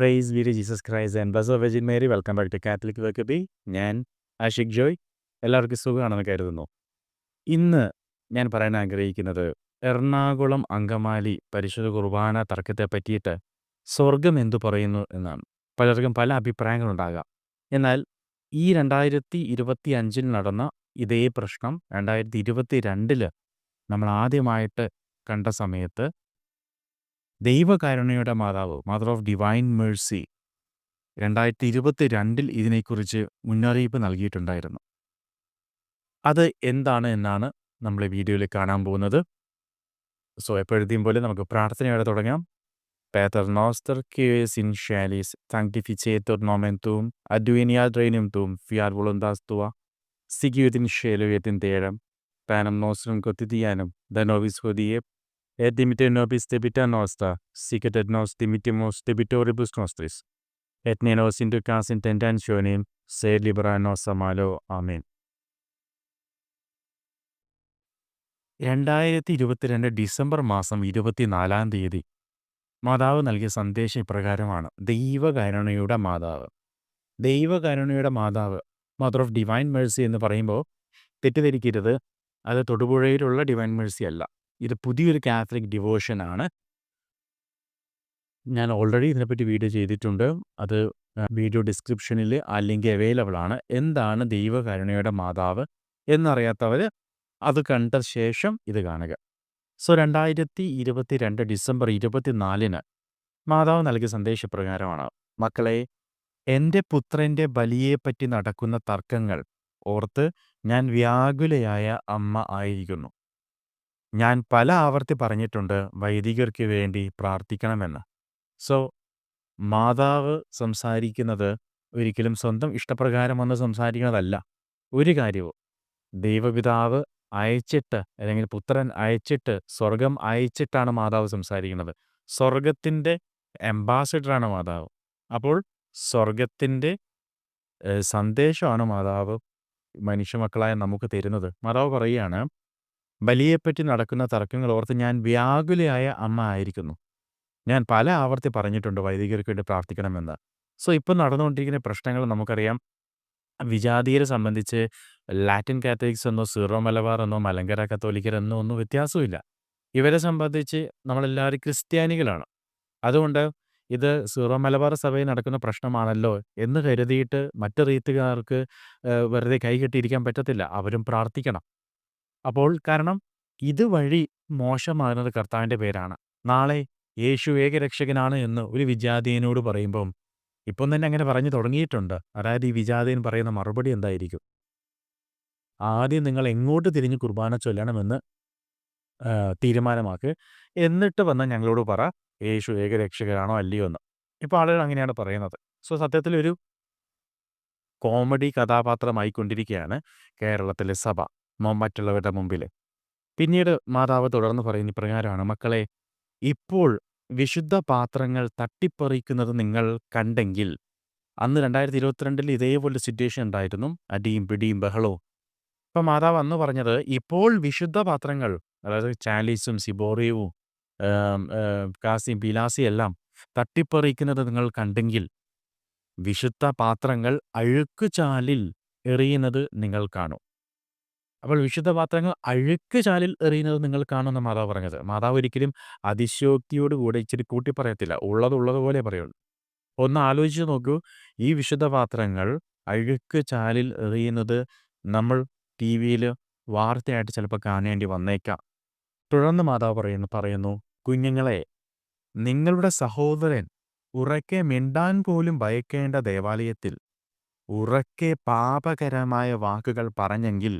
Price Veer Jesus Christ and bus of virgin Mary welcome back to Catholic work B ഞാൻ ആഷിഖ് ജോയ്. എല്ലാവർക്കും സുഖമാണെന്ന് കരുതുന്നു. ഇന്ന് ഞാൻ പറയാൻ ആഗ്രഹിക്കുന്നത് എറണാകുളം അങ്കമാലി പരിശുദ്ധ കുർബാന തർക്കത്തെ പറ്റിയിട്ട് സ്വർഗം എന്തു പറയുന്നു എന്നാണ്. പലർക്കും പല അഭിപ്രായങ്ങളുണ്ടാകാം എന്നാൽ ഈ രണ്ടായിരത്തി ഇരുപത്തി അഞ്ചിൽ നടന്ന ഇതേ പ്രശ്നം രണ്ടായിരത്തി ഇരുപത്തി രണ്ടിൽ നമ്മൾ ആദ്യമായിട്ട് കണ്ട സമയത്ത് ദൈവകരുണയുടെ മാതാവ് മദർ ഓഫ് ഡിവൈൻ മേഴ്സി രണ്ടായിരത്തി ഇരുപത്തി രണ്ടിൽ ഇതിനെക്കുറിച്ച് മുന്നറിയിപ്പ് നൽകിയിട്ടുണ്ടായിരുന്നു. അത് എന്താണ് എന്നാണ് നമ്മൾ വീഡിയോയിൽ കാണാൻ പോകുന്നത്. സോ എപ്പോഴത്തെയും പോലെ നമുക്ക് പ്രാർത്ഥനയോടെ തുടങ്ങാം. പേതർ നോസ്റ്റർ ക്യൂസ് ഇൻ ഷാലീസ് സാങ്ക്ടിഫി ചേത്തോർ നോമെന്തും അഡ്വിനിയാ ഡ്രൈനും തൂം ഫിയാർ വുളന്താസ്തുവ സിഗ്യുദിൻ ഷേലുവേത്തിൻ തേഴം പാനം നോസ്റ്ററും കൊത്തിയാനും ധനോവിസ്വതിയെ et dimite nobis debita nostra, sicut et nos dimitimus debitoribus nostris. Et ne nos inducas in tentationem, sed libera nos a malo. Amen. രണ്ടായിരത്തി ഇരുപത്തിരണ്ട് ഡിസംബർ മാസം ഇരുപത്തിനാലാം തീയതി മാതാവ് നൽകിയ സന്ദേശം ഇപ്രകാരമാണ് ദൈവകരുണയുടെ മാതാവ് ദൈവകരുണയുടെ മാതാവ് മദർ ഓഫ് ഡിവൈൻ മേഴ്സി എന്ന് പറയുമ്പോൾ തെറ്റിദ്ധരിക്കരുത് അത് തൊടുപുഴയിലുള്ള ഡിവൈൻ മേഴ്സി അല്ല ഇത് പുതിയൊരു കാത്തലിക് ഡിവോഷനാണ്. ഞാൻ ഓൾറെഡി ഇതിനെപ്പറ്റി വീഡിയോ ചെയ്തിട്ടുണ്ട്. അത് വീഡിയോ ഡിസ്ക്രിപ്ഷനിൽ ആ ലിങ്ക് അവൈലബിൾ ആണ് എന്താണ് ദൈവകരുണയുടെ മാതാവ് എന്നറിയാത്തവർ അത് കണ്ട ശേഷം ഇത് കാണുക. സോ രണ്ടായിരത്തി ഇരുപത്തി രണ്ട് ഡിസംബർ ഇരുപത്തിനാലിന് മാതാവ് നൽകിയ സന്ദേശപ്രകാരമാണ് മക്കളെ എന്റെ പുത്രന്റെ ബലിയെപ്പറ്റി നടക്കുന്ന തർക്കങ്ങൾ ഓർത്ത് ഞാൻ വ്യാകുലയായ അമ്മ ആയിരിക്കുന്നു. ഞാൻ പല ആവർത്തി പറഞ്ഞിട്ടുണ്ട് വൈദികർക്ക് വേണ്ടി പ്രാർത്ഥിക്കണമെന്ന്. സോ മാതാവ് സംസാരിക്കുന്നത് ഒരിക്കലും സ്വന്തം ഇഷ്ടപ്രകാരം വന്ന് സംസാരിക്കുന്നതല്ല. ഒരു കാര്യവും ദൈവപിതാവ് അയച്ചിട്ട് അല്ലെങ്കിൽ പുത്രൻ അയച്ചിട്ട് സ്വർഗം അയച്ചിട്ടാണ് മാതാവ് സംസാരിക്കുന്നത്. സ്വർഗത്തിന്റെ അംബാസിഡറാണ് മാതാവ്. അപ്പോൾ സ്വർഗത്തിന്റെ സന്ദേശമാണ് മാതാവ് മനുഷ്യമക്കളായ നമുക്ക് തരുന്നത്. മാതാവ് പറയുകയാണ് ബലിയെപ്പറ്റി നടക്കുന്ന തർക്കങ്ങൾ ഓർത്ത് ഞാൻ വ്യാകുലയായ അമ്മ ആയിരിക്കുന്നു. ഞാൻ പല ആവർത്തി പറഞ്ഞിട്ടുണ്ട് വൈദികർക്ക് വേണ്ടി പ്രാർത്ഥിക്കണമെന്ന്. സോ ഇപ്പം നടന്നുകൊണ്ടിരിക്കുന്ന പ്രശ്നങ്ങൾ നമുക്കറിയാം. വിജാതീയരെ സംബന്ധിച്ച് ലാറ്റിൻ കാത്തലിക്സ് എന്നോ സീറോ മലബാർ എന്നോ മലങ്കര കത്തോലിക്കർ എന്നോ ഒന്നും വ്യത്യാസമില്ല ഇവരെ സംബന്ധിച്ച് നമ്മളെല്ലാവരും ക്രിസ്ത്യാനികളാണ്. അതുകൊണ്ട് ഇത് സീറോ മലബാർ സഭയിൽ നടക്കുന്ന പ്രശ്നമാണല്ലോ എന്ന് കരുതിയിട്ട് മറ്റു റീത്തുകാർക്ക് വെറുതെ കൈകെട്ടിയിരിക്കാൻ പറ്റത്തില്ല. അവരും പ്രാർത്ഥിക്കണം. അപ്പോൾ കാരണം ഇതുവഴി മോശമാകുന്നത് കർത്താവിന്റെ പേരാണ്. നാളെ യേശു ഏക രക്ഷകനാണ് എന്ന് ഒരു വിജാതീയനോട് പറയുമ്പം ഇപ്പം തന്നെ അങ്ങനെ പറഞ്ഞു തുടങ്ങിയിട്ടുണ്ട്. അതായത് ഈ വിജാതീയൻ പറയുന്ന മറുപടി എന്തായിരിക്കും? ആദ്യം നിങ്ങൾ എങ്ങോട്ട് തിരിഞ്ഞ് കുർബാന ചൊല്ലണമെന്ന് തീരുമാനമാക്ക്. എന്നിട്ട് വന്ന് ഞങ്ങളോട് പറ യേശു ഏക ഏകരക്ഷകനാണോ അല്ലയോ എന്ന്. ഇപ്പോൾ ആളുകൾ അങ്ങനെയാണ് പറയുന്നത്. സോ സത്യത്തിൽ ഒരു കോമഡി കഥാപാത്രമായിക്കൊണ്ടിരിക്കുകയാണ് കേരളത്തിലെ സഭ. മറ്റുള്ളവരുടെ മുമ്പിൽ പിന്നീട് മാതാവ് തുടർന്ന് പറയുന്ന പ്രകാരമാണ് മക്കളെ ഇപ്പോൾ വിശുദ്ധ പാത്രങ്ങൾ തട്ടിപ്പറിക്കുന്നത് നിങ്ങൾ കണ്ടെങ്കിൽ അന്ന് രണ്ടായിരത്തി ഇരുപത്തിരണ്ടിൽ ഇതേപോലെ സിറ്റുവേഷൻ ഉണ്ടായിരുന്നു അടിയും പിടിയും ബഹളവും. ഇപ്പം മാതാവ് അന്ന് പറഞ്ഞത് ഇപ്പോൾ വിശുദ്ധ പാത്രങ്ങൾ അതായത് ചാലീസും സിബോറിയവും കാസിയും പിലാസിയും എല്ലാം തട്ടിപ്പറിക്കുന്നത് നിങ്ങൾ കണ്ടെങ്കിൽ വിശുദ്ധ പാത്രങ്ങൾ അഴുക്കുചാലിൽ എറിയുന്നത് നിങ്ങൾ കാണും. അപ്പോൾ വിശുദ്ധ പാത്രങ്ങൾ അഴുക്ക് ചാലിൽ എറിയുന്നത് നിങ്ങൾ കാണുന്ന മാതാവ് പറഞ്ഞത്. മാതാവ് ഒരിക്കലും അതിശയോക്തിയോട് കൂടെ ഇച്ചിരി കൂട്ടി പറയത്തില്ല. ഉള്ളത് ഉള്ളതുപോലെ പറയുള്ളൂ. ഒന്ന് ആലോചിച്ച് നോക്കൂ. ഈ വിശുദ്ധ പാത്രങ്ങൾ അഴുക്ക് ചാലിൽ എറിയുന്നത് നമ്മൾ ടി വിയിൽ വാർത്തയായിട്ട് ചിലപ്പോൾ കാണേണ്ടി വന്നേക്കാം. തുടർന്ന് മാതാവ് പറയുന്നു പറയുന്നു കുഞ്ഞുങ്ങളെ നിങ്ങളുടെ സഹോദരൻ ഉറക്കെ മിണ്ടാൻ പോലും ഭയക്കേണ്ട ദേവാലയത്തിൽ ഉറക്കെ പാപകരമായ വാക്കുകൾ പറഞ്ഞെങ്കിൽ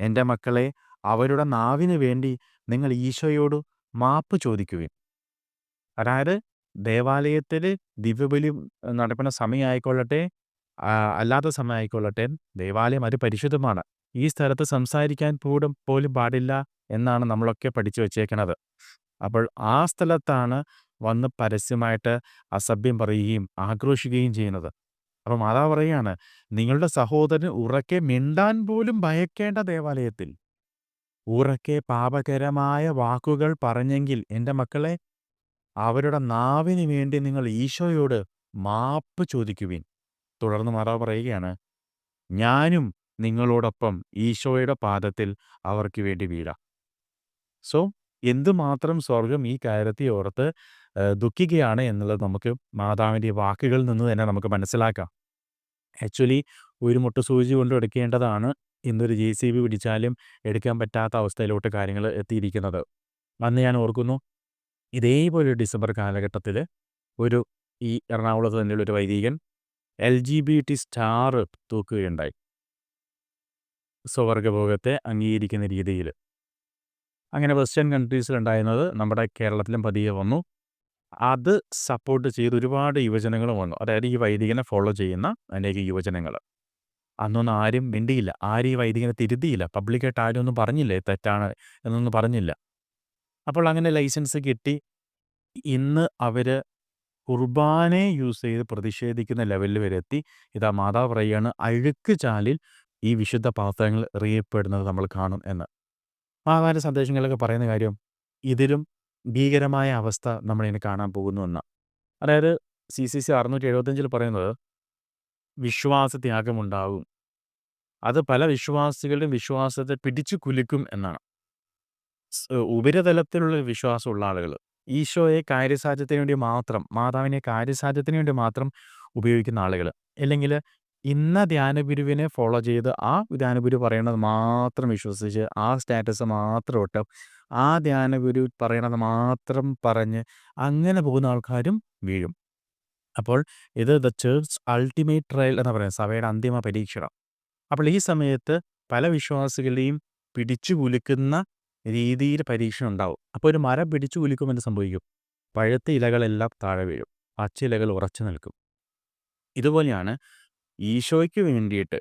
എന്റെ മക്കളെ അവരുടെ നാവിന് വേണ്ടി നിങ്ങൾ ഈശോയോട് മാപ്പ് ചോദിക്കുകയും അതായത് ദേവാലയത്തിൽ ദിവ്യബലി നടക്കുന്ന സമയമായിക്കൊള്ളട്ടെ അല്ലാത്ത സമയമായിക്കൊള്ളട്ടെ ദേവാലയം അത് പരിശുദ്ധമാണ് ഈ സ്ഥലത്ത് സംസാരിക്കാൻ പോലും പോലും പാടില്ല എന്നാണ് നമ്മളൊക്കെ പഠിച്ചു വച്ചേക്കുന്നത് അപ്പോൾ ആ സ്ഥലത്താണ് വന്ന് പരസ്യമായിട്ട് അസഭ്യം പറയുകയും ആക്രോശിക്കുകയും ചെയ്യുന്നത്. അപ്പോൾ മാതാവ് പറയുകയാണ് നിങ്ങളുടെ സഹോദരൻ ഉറക്കെ മിണ്ടാൻ പോലും ഭയക്കേണ്ട ദേവാലയത്തിൽ. ഉറക്കെ പാപകരമായ വാക്കുകൾ പറഞ്ഞെങ്കിൽ എന്റെ മക്കളെ അവരുടെ നാവിന് വേണ്ടി നിങ്ങൾ ഈശോയോട് മാപ്പ് ചോദിക്കുവിൻ. തുടർന്ന് മാതാവ് പറയുകയാണ് ഞാനും നിങ്ങളോടൊപ്പം ഈശോയുടെ പാദത്തിൽ അവർക്ക് വേണ്ടി വീഴാം. സോ എന്തുമാത്രം സ്വർഗം ഈ കാര്യത്തെ ഓർത്ത് ദുഃഖിക്കുകയാണ് എന്നുള്ളത് നമുക്ക് മാതാവിന്റെ വാക്കുകളിൽ നിന്ന് തന്നെ നമുക്ക് മനസ്സിലാക്കാം. ആക്ച്വലി ഒരു മുട്ട സൂചി കൊണ്ട് എടുക്കേണ്ടതാണ് ഇന്നൊരു ജെ സി ബി പിടിച്ചാലും എടുക്കാൻ പറ്റാത്ത അവസ്ഥയിലോട്ട് കാര്യങ്ങൾ എത്തിയിരിക്കുന്നത്. അന്ന് ഞാൻ ഓർക്കുന്നു ഇതേപോലെ ഡിസംബർ കാലഘട്ടത്തിൽ ഒരു ഈ എറണാകുളത്ത് തന്നെയുള്ള ഒരു വൈദികൻ L G B T star തൂക്കുകയുണ്ടായി. സ്വവർഗഭോഗത്തെ അംഗീകരിക്കുന്ന രീതിയിൽ. അങ്ങനെ വെസ്റ്റേൺ കൺട്രീസിലുണ്ടായിരുന്നത് നമ്മുടെ കേരളത്തിലും പതിയെ വന്നു. അത് സപ്പോർട്ട് ചെയ്ത് ഒരുപാട് യുവജനങ്ങൾ വന്നു. അതായത് ഈ വൈദികനെ ഫോളോ ചെയ്യുന്ന അനേക യുവജനങ്ങൾ അന്നൊന്നും ആരും മിണ്ടിയില്ല. ആരും ഈ വൈദികനെ തിരുത്തിയില്ല. പബ്ലിക്കായിട്ട് ആരും ഒന്നും പറഞ്ഞില്ലേ? തെറ്റാണ് എന്നൊന്നും പറഞ്ഞില്ല. അപ്പോൾ അങ്ങനെ ലൈസൻസ് കിട്ടി. ഇന്ന് അവർ കുർബാനയെ യൂസ് ചെയ്ത് പ്രതിഷേധിക്കുന്ന ലെവലിൽ വരെ എത്തി. ഇതാ മാതാവ് പറയുകയാണ് അഴുക്ക് ചാലിൽ ഈ വിശുദ്ധ പാത്രങ്ങൾ എറിയപ്പെടുന്നത് നമ്മൾ കാണും എന്ന്. മാതാവിന്റെ സന്ദേശങ്ങളൊക്കെ പറയുന്ന കാര്യം ഇതിലും ഭീകരമായ അവസ്ഥ നമ്മളിങ്ങനെ കാണാൻ പോകുന്നു എന്ന അതായത് സി സി സി അറുന്നൂറ്റി എഴുപത്തഞ്ചിൽ പറയുന്നത് വിശ്വാസത്യാഗമുണ്ടാകും അത് പല വിശ്വാസികളുടെയും വിശ്വാസത്തെ പിടിച്ചു കുലുക്കും എന്നാണ്. ഉപരിതലത്തിലുള്ള വിശ്വാസമുള്ള ആളുകൾ ഈശോയെ കാര്യസാധ്യത്തിന് വേണ്ടി മാത്രം മാതാവിനെ കാര്യസാധ്യത്തിന് വേണ്ടി മാത്രം ഉപയോഗിക്കുന്ന ആളുകൾ അല്ലെങ്കിൽ ഇന്ന ധ്യാനഗുരുവിനെ ഫോളോ ചെയ്ത് ആ ധ്യാനഗുരു പറയണത് മാത്രം വിശ്വസിച്ച് ആ സ്റ്റാറ്റസ് മാത്രം ഇട്ട് ആ ധ്യാനഗുരു പറയണത് മാത്രം പറഞ്ഞ് അങ്ങനെ പോകുന്ന ആൾക്കാരും വീഴും. അപ്പോൾ ഇത് ദ ചേർച്ച് അൾട്ടിമേറ്റ് ട്രയൽ എന്ന് പറയുന്നത് സഭയുടെ അന്തിമ പരീക്ഷണം. അപ്പോൾ ഈ സമയത്ത് പല വിശ്വാസികളെയും പിടിച്ചു കുലുക്കുന്ന രീതിയിൽ പരീക്ഷണം ഉണ്ടാവും. അപ്പോൾ ഒരു മരം പിടിച്ചു കുലുക്കുമെന്ന് സംഭവിക്കും? പഴുത്ത ഇലകളെല്ലാം താഴെ വീഴും. പച്ച ഇലകൾ ഉറച്ചു നിൽക്കും. ഇതുപോലെയാണ് ഈശോയ്ക്ക് വേണ്ടിയിട്ട്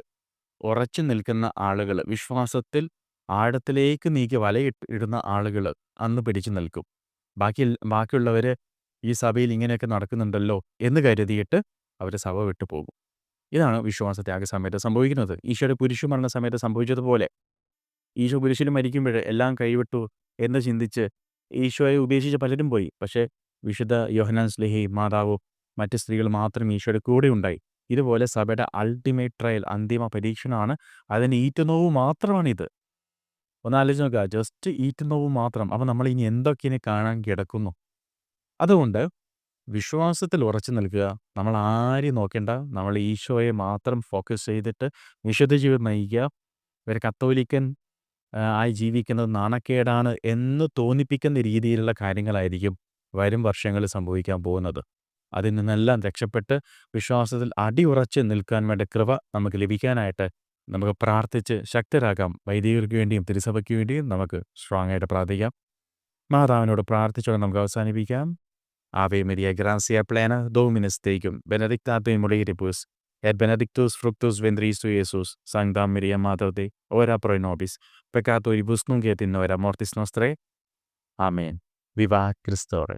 ഉറച്ചു നിൽക്കുന്ന ആളുകൾ വിശ്വാസത്തിൽ ആഴത്തിലേക്ക് നീക്കി വലയിട്ട് ഇടുന്ന ആളുകൾ അന്ന് പിടിച്ചു നിൽക്കും. ബാക്കി ബാക്കിയുള്ളവർ ഈ സഭയിൽ ഇങ്ങനെയൊക്കെ നടക്കുന്നുണ്ടല്ലോ എന്ന് കരുതിയിട്ട് അവർ സഭ വിട്ടു പോകും. ഇതാണ് വിശ്വാസത്യാഗ സമയത്ത് സംഭവിക്കുന്നത്. ഈശോയുടെ പുരുഷ മരണ സമയത്ത് സംഭവിച്ചതുപോലെ. ഈശോ കുരിശിൽ മരിക്കുമ്പോൾ എല്ലാം കൈവിട്ടു എന്ന് ചിന്തിച്ച് ഈശോയെ ഉപേക്ഷിച്ച് പലരും പോയി. പക്ഷേ വിശുദ്ധ യോഹനാൻ സ്ലേഹി മാതാവും മറ്റ് സ്ത്രീകൾ മാത്രം ഈശോയുടെ കൂടെ ഉണ്ടായി. ഇതുപോലെ സഭയുടെ അൾട്ടിമേറ്റ് ട്രയൽ അന്തിമ പരീക്ഷണമാണ്. അതിന് ഈറ്റുനോവ് മാത്രമാണിത്. ഒന്ന് ആലോചിച്ച് നോക്കുക ജസ്റ്റ് ഈറ്റുന്നവ് മാത്രം. അപ്പം നമ്മൾ ഇനി എന്തൊക്കെ ഇനി കാണാൻ കിടക്കുന്നു? അതുകൊണ്ട് വിശ്വാസത്തിൽ ഉറച്ചു നിൽക്കുക. നമ്മൾ ആരെയും നോക്കേണ്ട. നമ്മൾ ഈശോയെ മാത്രം ഫോക്കസ് ചെയ്തിട്ട് വിശുദ്ധ ജീവിതം നയിക്കുക. ഒരു കത്തോലിക്കൻ ആയി ജീവിക്കുന്നത് നാണക്കേടാണ് എന്ന് തോന്നിപ്പിക്കുന്ന രീതിയിലുള്ള കാര്യങ്ങളായിരിക്കും വരും വർഷങ്ങളിൽ സംഭവിക്കാൻ പോകുന്നത്. അതിൽ നിന്നെല്ലാം രക്ഷപ്പെട്ട് വിശ്വാസത്തിൽ അടിയുറച്ച് നിൽക്കാൻ വേണ്ട കൃപ നമുക്ക് ലഭിക്കാനായിട്ട് നമുക്ക് പ്രാർത്ഥിച്ച് ശക്തരാകാം. വൈദികർക്ക് വേണ്ടിയും തിരുസഭയ്ക്ക് വേണ്ടിയും നമുക്ക് സ്ട്രോങ് ആയിട്ട് പ്രാർത്ഥിക്കാം. മാതാവിനോട് പ്രാർത്ഥിച്ചോടെ നമുക്ക് അവസാനിപ്പിക്കാം. ആവേ മെരിയ ഗ്രാസിയ പ്ലേന ഡോമിനസ് തേക്കും ബെനഡിക്താത്തേ മുളയിരിപ്പൂസ് എ ബെനദിക്തൂസ് ഫ്രുക്തൂസ് വെന്ത്രീസു യേസൂസ് Iesus, മിരിയ മാതവത്തെ ഓരാ പ്രൊയിനോബിസ് പെക്കാത്തോരി pro nobis, മോർത്തിസ് നോസ്ത്രേ ആമേൻ in hora